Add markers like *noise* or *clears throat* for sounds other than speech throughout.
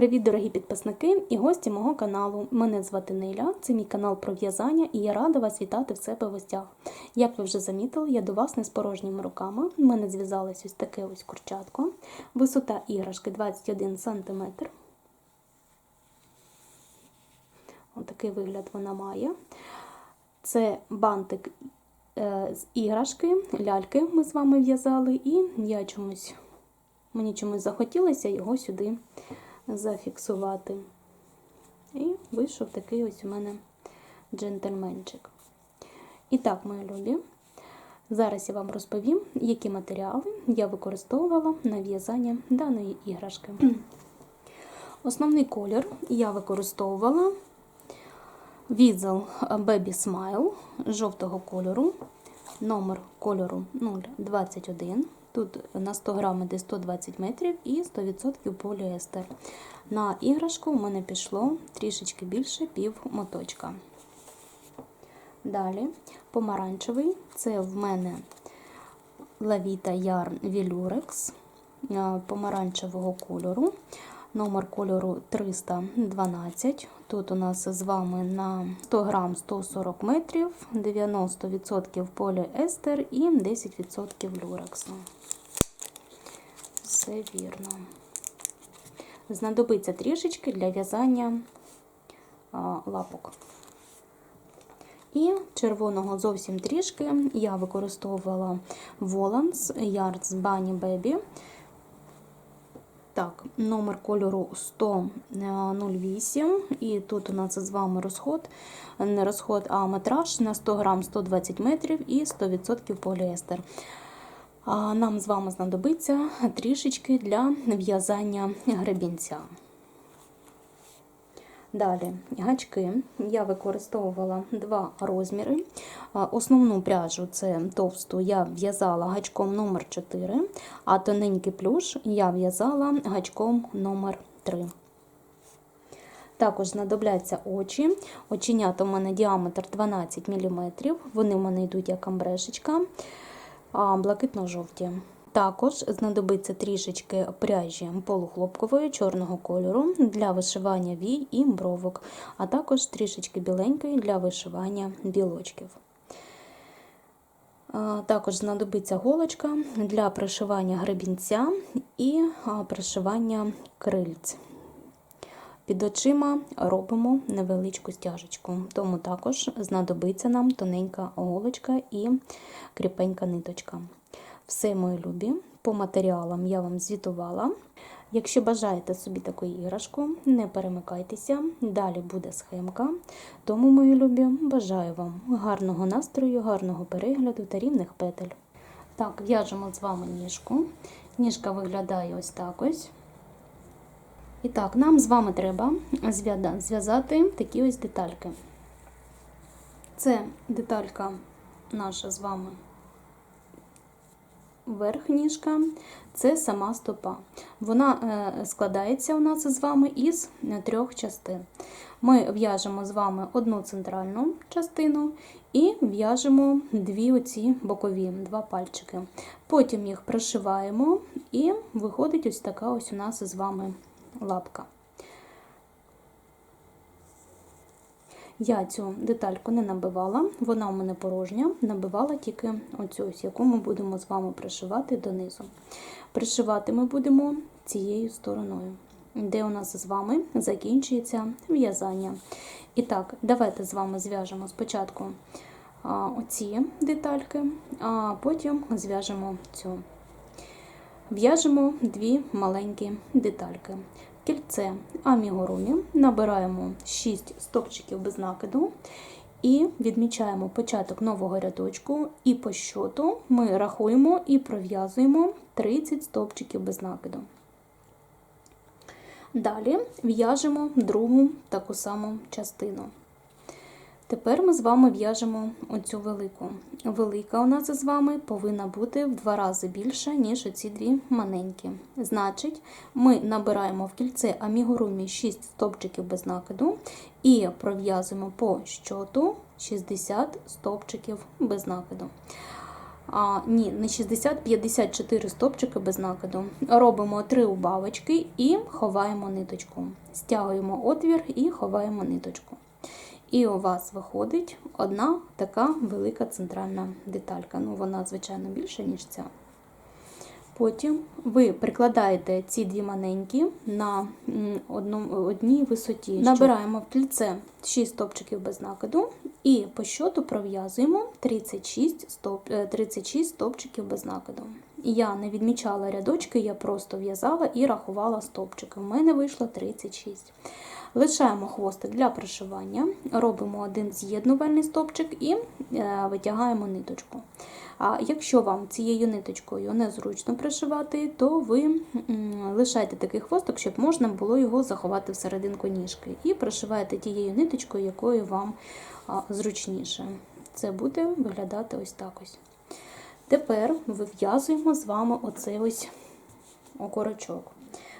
Привіт, дорогі підписники і гості мого каналу. Мене звати Неля, це мій канал про в'язання, і я рада вас вітати в себе в гостях. Як ви вже замітили, я до вас не з порожніми руками. У мене зв'язалось ось таке ось курчатко. Висота іграшки 21 см. Отакий вигляд вона має. Це бантик е, з іграшки, ляльки ми з вами в'язали, і я чомусь, мені чомусь захотілося його сюди зафіксувати. І вийшов такий ось у мене джентльменчик. І так, мої любі, зараз я вам розповім, які матеріали я використовувала на в'язання даної іграшки. *clears throat* Основний колір я використовувала візел Baby Smile жовтого кольору, номер кольору 021. Тут на 100 грам іде 120 метрів і 100% поліестер. На іграшку в мене пішло трішечки більше пів моточка. Далі помаранчевий це в мене Lavita Yarn Velurex помаранчевого кольору. Номер кольору 312. Тут у нас з вами на 100 грам 140 метрів, 90% поліестер і 10% люрексу. Все вірно. Знадобиться трішечки для в'язання лапок. І червоного зовсім трішки я використовувала Volans Yards Bunny Baby. Так, номер кольору 10008. І тут у нас з вами розход, не розход, а метраж на 100 грам 120 метрів і 100% поліестер. Нам з вами знадобиться трішечки для в'язання гребінця. Далі гачки я використовувала два розміри. Основну пряжу це товсту я в'язала гачком номер 4 а тоненький плюш я в'язала гачком номер 3 Також знадобляться очі. Оченята у мене діаметр 12 мм, вони в мене йдуть як амбрешечка, блакитно-жовті. Також знадобиться трішечки пряжі полухлопкової чорного кольору для вишивання вій і бровок, а також трішечки біленької для вишивання білочків. Також знадобиться голочка для пришивання гребінця і пришивання крильць. Під очима робимо невеличку стяжечку, тому також знадобиться нам тоненька голочка і кріпенька ниточка. Все, мої любі, по матеріалам я вам звітувала. Якщо бажаєте собі таку іграшку, не перемикайтеся, далі буде схемка. Тому, мої любі, бажаю вам гарного настрою, гарного перегляду та рівних петель. Так, в'яжемо з вами ніжку. Ніжка виглядає ось так ось. І так, нам з вами треба зв'язати такі ось детальки. Це деталька наша з вами верхніжка це сама стопа. Вона е, складається у нас з вами із трьох частин. Ми в'яжемо з вами одну центральну частину і в'яжемо дві оці бокові, два пальчики. Потім їх пришиваємо, і виходить ось така ось у нас з вами лапка. Я цю детальку не набивала, вона у мене порожня, набивала тільки оцю, ось, яку ми будемо з вами пришивати донизу. Пришивати ми будемо цією стороною, де у нас з вами закінчується в'язання. І так, давайте з вами зв'яжемо спочатку оці детальки, а потім зв'яжемо цю. В'яжемо дві маленькі детальки кільце амігурумі, набираємо 6 стопчиків без накиду і відмічаємо початок нового рядочку, і по щоту ми рахуємо і пров'язуємо 30 стопчиків без накиду. Далі в'яжемо другу таку саму частину. Тепер ми з вами в'яжемо оцю велику. Велика у нас з вами повинна бути в два рази більша, ніж оці дві маленькі. Значить, ми набираємо в кільце амігурумі 6 стовпчиків без накиду і пров'язуємо по щоту 60 стовпчиків без накиду. а, ні, не 60, 54 стопчики без накиду. Робимо 3 убавочки і ховаємо ниточку. Стягуємо отвір і ховаємо ниточку. І у вас виходить одна така велика центральна деталька. Ну, вона, звичайно, більша, ніж ця. Потім ви прикладаєте ці дві маленькі на одній висоті. Набираємо в кільце 6 стопчиків без накиду і по щоту пров'язуємо 36, стоп, е, 36 стопчиків без накиду. Я не відмічала рядочки, я просто в'язала і рахувала стопчики. У мене вийшло 36. Лишаємо хвостик для пришивання, робимо один з'єднувальний стопчик і е, витягаємо ниточку. А якщо вам цією ниточкою незручно пришивати, то ви лишайте такий хвостик, щоб можна було його заховати всерединку ніжки. І пришиваєте тією ниточкою, якою вам зручніше. Це буде виглядати ось так ось. Тепер вив'язуємо з вами оцей ось окорочок.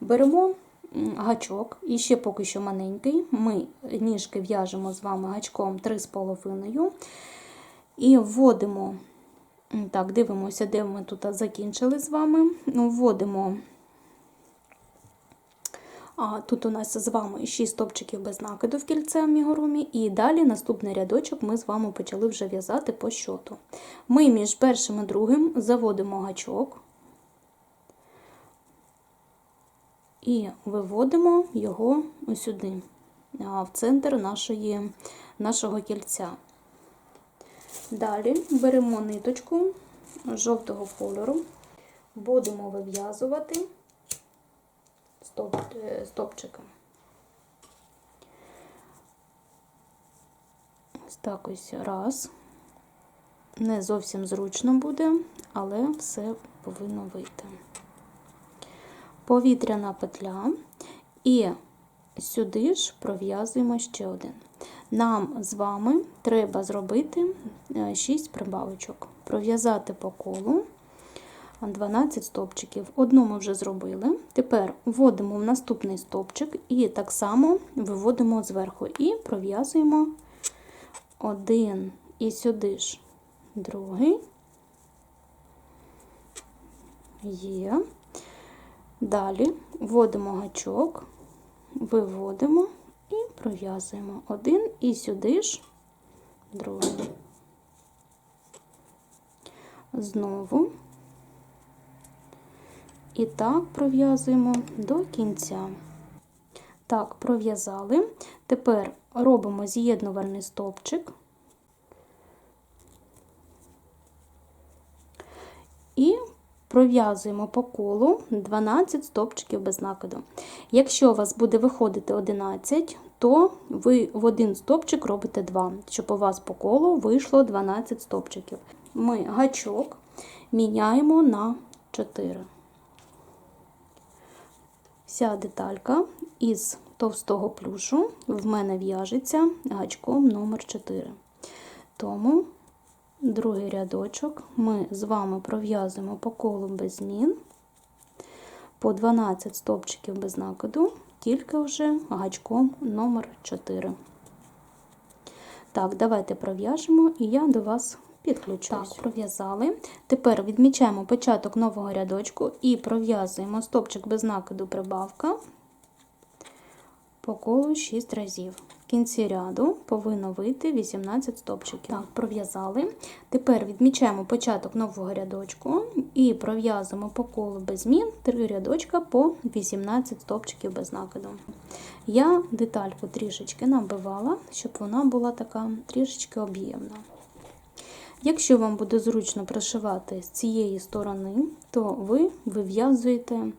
Беремо гачок, і ще поки що маленький. Ми ніжки в'яжемо з вами гачком 3,5 і вводимо. Так, дивимося, де ми тут закінчили з вами. Ну, Вводимо. А, тут у нас з вами 6 стопчиків без накиду в кільце амігурумі, і далі наступний рядочок ми з вами почали вже в'язати по щоту. Ми між першим і другим заводимо гачок і виводимо його сюди, в центр нашої, нашого кільця. Далі беремо ниточку жовтого кольору, будемо вив'язувати стоп, е. Ось так ось раз. Не зовсім зручно буде, але все повинно вийти. Повітряна петля і сюди ж пров'язуємо ще один. Нам з вами треба зробити 6 прибавочок, пров'язати по колу 12 стовпчиків. Одну ми вже зробили. Тепер вводимо в наступний стовпчик і так само виводимо зверху і пров'язуємо один і сюди ж другий. Є. Далі вводимо гачок, виводимо і пров'язуємо один і сюди ж другий. Знову. І так пров'язуємо до кінця. Так, пров'язали. Тепер робимо з'єднувальний стовпчик. І пров'язуємо по колу 12 стовпчиків без накиду. Якщо у вас буде виходити 11, то ви в один стовпчик робите 2, щоб у вас по колу вийшло 12 стовпчиків. Ми гачок міняємо на 4. Вся деталька із товстого плюшу в мене в'яжеться гачком номер 4. Тому другий рядочок ми з вами пров'язуємо по колу без змін, по 12 стовпчиків без накиду, тільки вже гачком номер 4. Так, давайте пров'яжемо, і я до вас підключусь. Так, пров'язали. Тепер відмічаємо початок нового рядочку і пров'язуємо стовпчик без накиду прибавка по колу 6 разів. В кінці ряду повинно вийти 18 стовпчиків. Так, пров'язали. Тепер відмічаємо початок нового рядочку і пров'язуємо по колу без змін 3 рядочка по 18 стовпчиків без накиду. Я детальку трішечки набивала, щоб вона була така трішечки об'ємна. Якщо вам буде зручно пришивати з цієї сторони, то ви вив'язуєте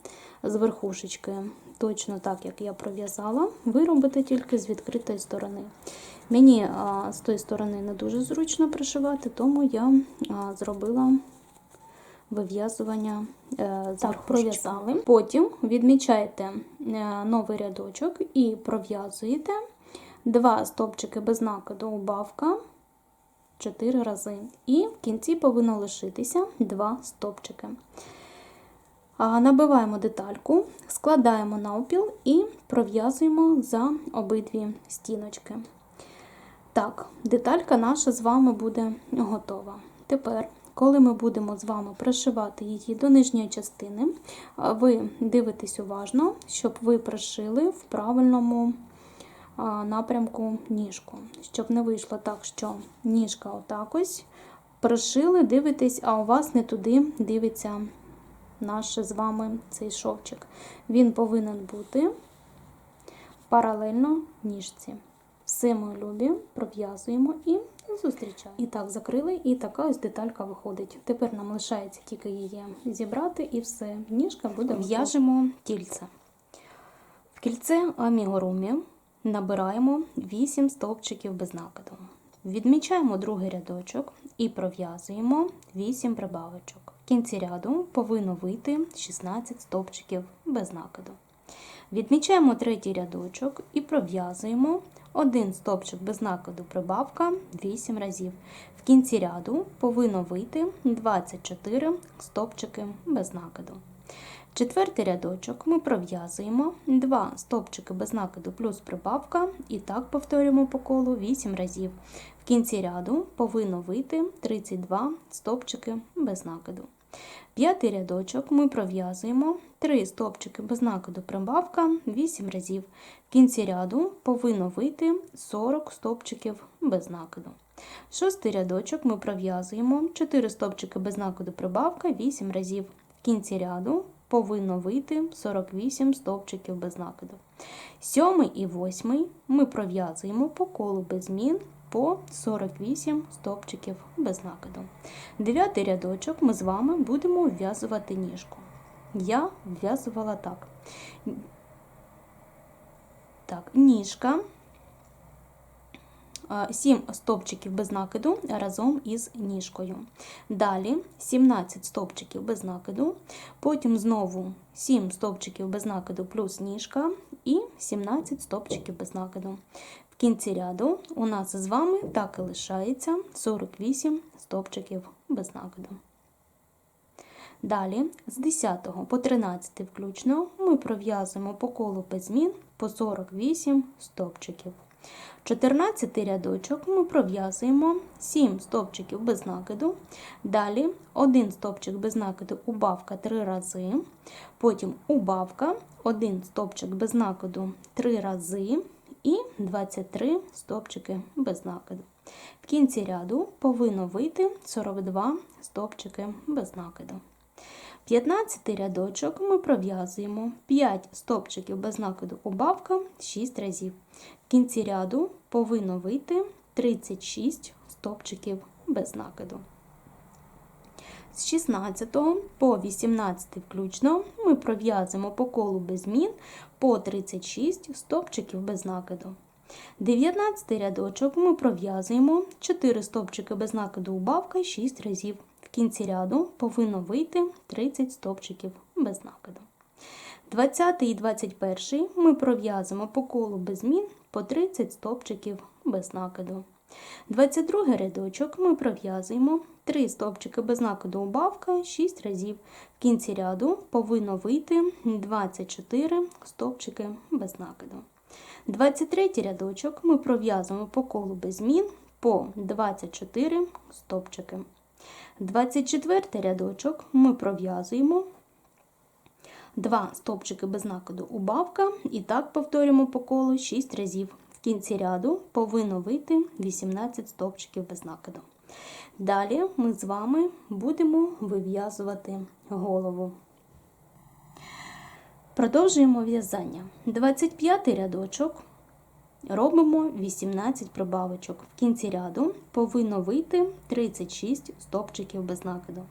з верхушечки. Точно так, як я пров'язала, ви робите тільки з відкритої сторони. Мені а, з тої сторони не дуже зручно пришивати, тому я а, зробила вив'язування е, так, пров'язали. Потім відмічаєте е, новий рядочок і пров'язуєте два стовпчики без накиду убавка. 4 рази. І в кінці повинно лишитися 2 стопчики. Набиваємо детальку, складаємо навпіл і пров'язуємо за обидві стіночки. Так, деталька наша з вами буде готова. Тепер коли ми будемо з вами пришивати її до нижньої частини, ви дивитесь уважно, щоб ви пришили в правильному напрямку ніжку. Щоб не вийшло так, що ніжка отак пришили, дивитесь, а у вас не туди дивиться наш з вами цей шовчик. Він повинен бути паралельно ніжці. Все, мої любі, пров'язуємо і зустрічаємо. І так, закрили, і така ось деталька виходить. Тепер нам лишається тільки її зібрати, і все. Ніжка буде. В'яжемо тільце. В кільце амігурумі набираємо 8 стовпчиків без накиду. Відмічаємо другий рядочок і пров'язуємо 8 прибавочок. В кінці ряду повинно вийти 16 стовпчиків без накиду. Відмічаємо третій рядочок і пров'язуємо один стовпчик без накиду прибавка 8 разів. В кінці ряду повинно вийти 24 стовпчики без накиду. Четвертий рядочок ми пров'язуємо 2 стовпчики без накиду плюс прибавка, і так повторюємо по колу 8 разів. В кінці ряду повинно вийти 32 стовпчики без накиду. П'ятий рядочок ми пров'язуємо 3 стовпчики без накиду прибавка 8 разів. В кінці ряду повинно вийти 40 стовпчиків без накиду. Шостий рядочок ми пров'язуємо 4 стовпчики без накиду прибавка 8 разів. В кінці ряду повинно вийти 48 стовпчиків без накиду. Сьомий і восьмий ми пров'язуємо по колу без змін по 48 стовпчиків без накиду. Дев'ятий рядочок ми з вами будемо вв'язувати ніжку. Я вв'язувала так. Так, ніжка. 7 стовпчиків без накиду разом із ніжкою. Далі 17 стовпчиків без накиду, потім знову 7 стовпчиків без накиду плюс ніжка і 17 стовпчиків без накиду. В кінці ряду у нас з вами так і лишається 48 стовпчиків без накиду. Далі, з 10 по 13 включно, ми пров'язуємо по колу без змін по 48 стовпчиків. 14 рядочок ми пров'язуємо 7 стовпчиків без накиду. Далі 1 стовпчик без накиду, убавка 3 рази. Потім убавка, 1 стовпчик без накиду 3 рази і 23 стовпчики без накиду. В кінці ряду повинно вийти 42 стовпчики без накиду. 15 рядочок ми пров'язуємо 5 стовпчиків без накиду убавка 6 разів. Кінці ряду повинно вийти 36 стовпчиків без накиду. З 16 по 18 включно ми пров'язуємо по колу без змін по 36 стовпчиків без накиду. 19 рядочок ми пров'язуємо 4 стовпчики без накиду убавка 6 разів. В кінці ряду повинно вийти 30 стовпчиків без накиду. 20 і 21 ми пров'язуємо по колу без змін по 30 стовпчиків без накиду. 22 рядочок ми пров'язуємо 3 стовпчики без накиду убавка 6 разів. В кінці ряду повинно вийти 24 стовпчики без накиду. 23 рядочок ми пров'язуємо по колу без змін по 24 стовпчики. 24 рядочок ми пров'язуємо 2 стовпчики без накиду убавка, і так повторюємо по колу 6 разів. В кінці ряду повинно вийти 18 стовпчиків без накиду. Далі ми з вами будемо вив'язувати голову. Продовжуємо в'язання. 25 рядочок робимо 18 прибавочок. В кінці ряду повинно вийти 36 стовпчиків без накиду.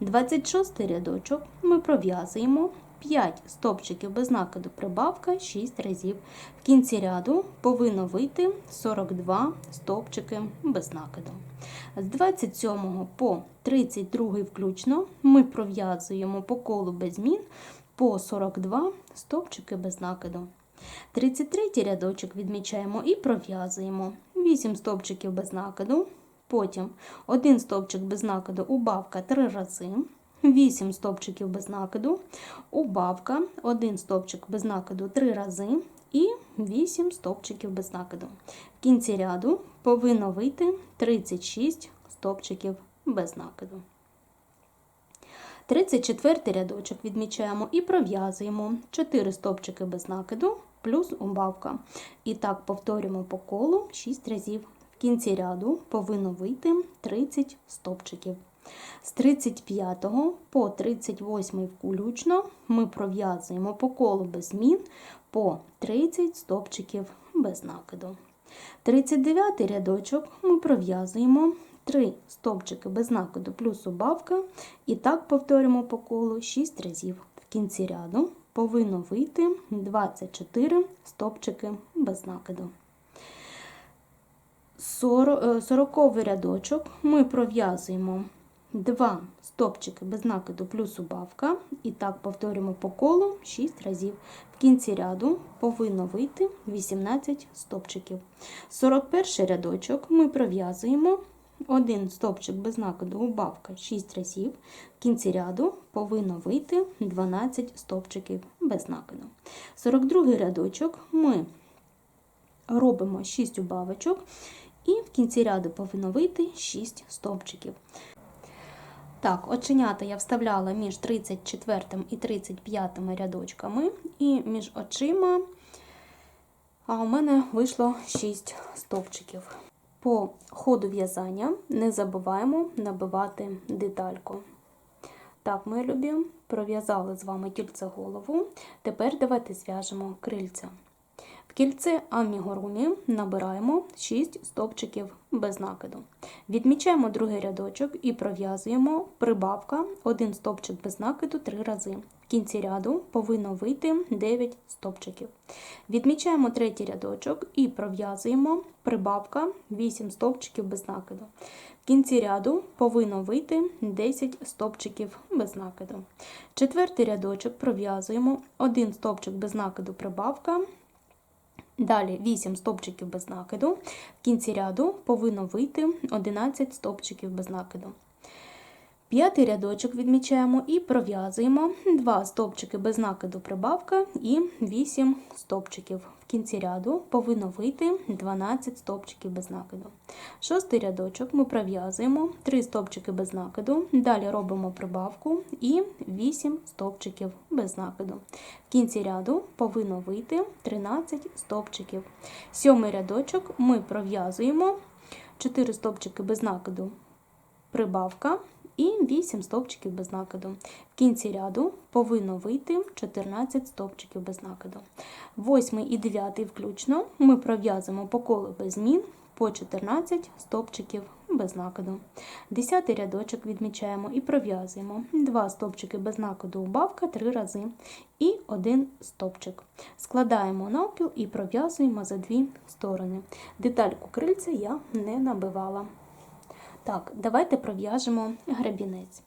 26 рядочок ми пров'язуємо 5 стовпчиків без накиду прибавка 6 разів. В кінці ряду повинно вийти 42 стовпчики без накиду. З 27 по 32 включно ми пров'язуємо по колу без змін по 42 стовпчики без накиду. 33 рядочок відмічаємо і пров'язуємо 8 стовпчиків без накиду, потім 1 стовпчик без накиду, убавка 3 рази, 8 стовпчиків без накиду, убавка, 1 стовпчик без накиду 3 рази і 8 стовпчиків без накиду. В кінці ряду повинно вийти 36 стовпчиків без накиду. 34 рядочок відмічаємо і пров'язуємо 4 стовпчики без накиду плюс убавка. І так повторюємо по колу 6 разів. В кінці ряду повинно вийти 30 стовпчиків. З 35 по 38 включно ми пров'язуємо по колу без змін по 30 стовпчиків без накиду. 39 рядочок ми пров'язуємо 3 стовпчики без накиду плюс убавка. І так повторюємо по колу 6 разів. В кінці ряду повинно вийти 24 стовпчики без накиду. 40 рядочок ми пров'язуємо 2 стовпчики без накиду плюс убавка. І так повторюємо по колу 6 разів. В кінці ряду повинно вийти 18 стовпчиків. 41 рядочок ми пров'язуємо 1 стовпчик без накиду убавка 6 разів. В кінці ряду повинно вийти 12 стовпчиків без накиду. 42 рядочок ми робимо 6 убавочок. І в кінці ряду повинно вийти 6 стовпчиків. Так, оченята я вставляла між 34 і 35 рядочками, і між очима а у мене вийшло 6 стовпчиків. По ходу в'язання не забуваємо набивати детальку. Так, мої любі, пров'язали з вами кільце голову. Тепер давайте зв'яжемо крильця. Кільце амігурумі набираємо 6 стовпчиків без накиду. Відмічаємо другий рядочок і пров'язуємо прибавка 1 стовпчик без накиду 3 рази. В кінці ряду повинно вийти 9 стовпчиків. Відмічаємо третій рядочок і пров'язуємо прибавка 8 стовпчиків без накиду. В кінці ряду повинно вийти 10 стовпчиків без накиду. Четвертий рядочок пров'язуємо 1 стовпчик без накиду прибавка. Далі 8 стовпчиків без накиду. В кінці ряду повинно вийти 11 стовпчиків без накиду. П'ятий рядочок відмічаємо і пров'язуємо 2 стовпчики без накиду прибавка і 8 стовпчиків. В кінці ряду повинно вийти 12 стовпчиків без накиду. Шостий рядочок ми пров'язуємо 3 стовпчики без накиду, далі робимо прибавку і 8 стовпчиків без накиду. В кінці ряду повинно вийти 13 стовпчиків. Сьомий рядочок ми пров'язуємо 4 стовпчики без накиду прибавка і 8 стовпчиків без накиду. В кінці ряду повинно вийти 14 стовпчиків без накиду. Восьмий і дев'ятий включно ми пров'язуємо по колу без змін по 14 стовпчиків без накиду. Десятий рядочок відмічаємо і пров'язуємо 2 стовпчики без накиду убавка 3 рази і 1 стовпчик. Складаємо навпіл і пров'язуємо за дві сторони. Детальку крильця я не набивала. Так, давайте пров'яжемо гребінець.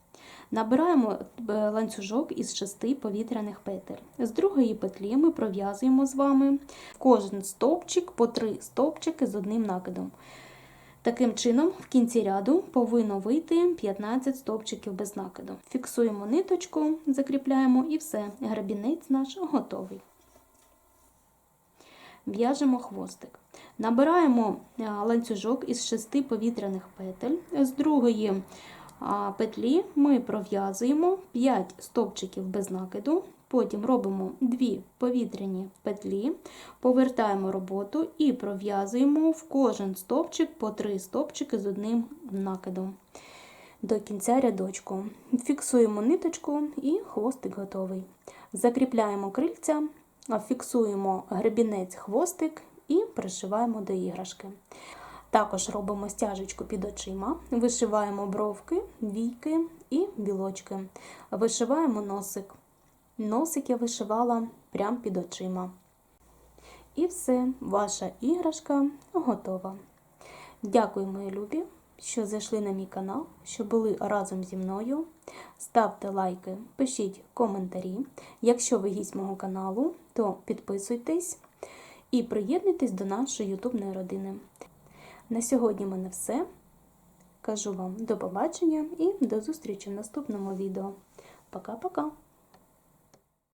Набираємо е, ланцюжок із шести повітряних петель. З другої петлі ми пров'язуємо з вами кожен стовпчик по три стовпчики з одним накидом. Таким чином, в кінці ряду повинно вийти 15 стовпчиків без накиду. Фіксуємо ниточку, закріпляємо і все. Гребінець наш готовий. В'яжемо хвостик. Набираємо ланцюжок із шести повітряних петель. З другої петлі ми пров'язуємо 5 стовпчиків без накиду, потім робимо 2 повітряні петлі, повертаємо роботу і пров'язуємо в кожен стовпчик по 3 стовпчики з одним накидом. До кінця рядочку. Фіксуємо ниточку і хвостик готовий. Закріпляємо крильця, фіксуємо гребінець хвостик і пришиваємо до іграшки. Також робимо стяжечку під очима, вишиваємо бровки, війки і білочки. Вишиваємо носик. Носик я вишивала прямо під очима. І все, ваша іграшка готова. Дякую, мої любі, що зайшли на мій канал, що були разом зі мною. Ставте лайки, пишіть коментарі. Якщо ви гість мого каналу, то підписуйтесь і приєднуйтесь до нашої ютубної родини. На сьогодні в мене все. Кажу вам до побачення і до зустрічі в наступному відео. Пока-пока!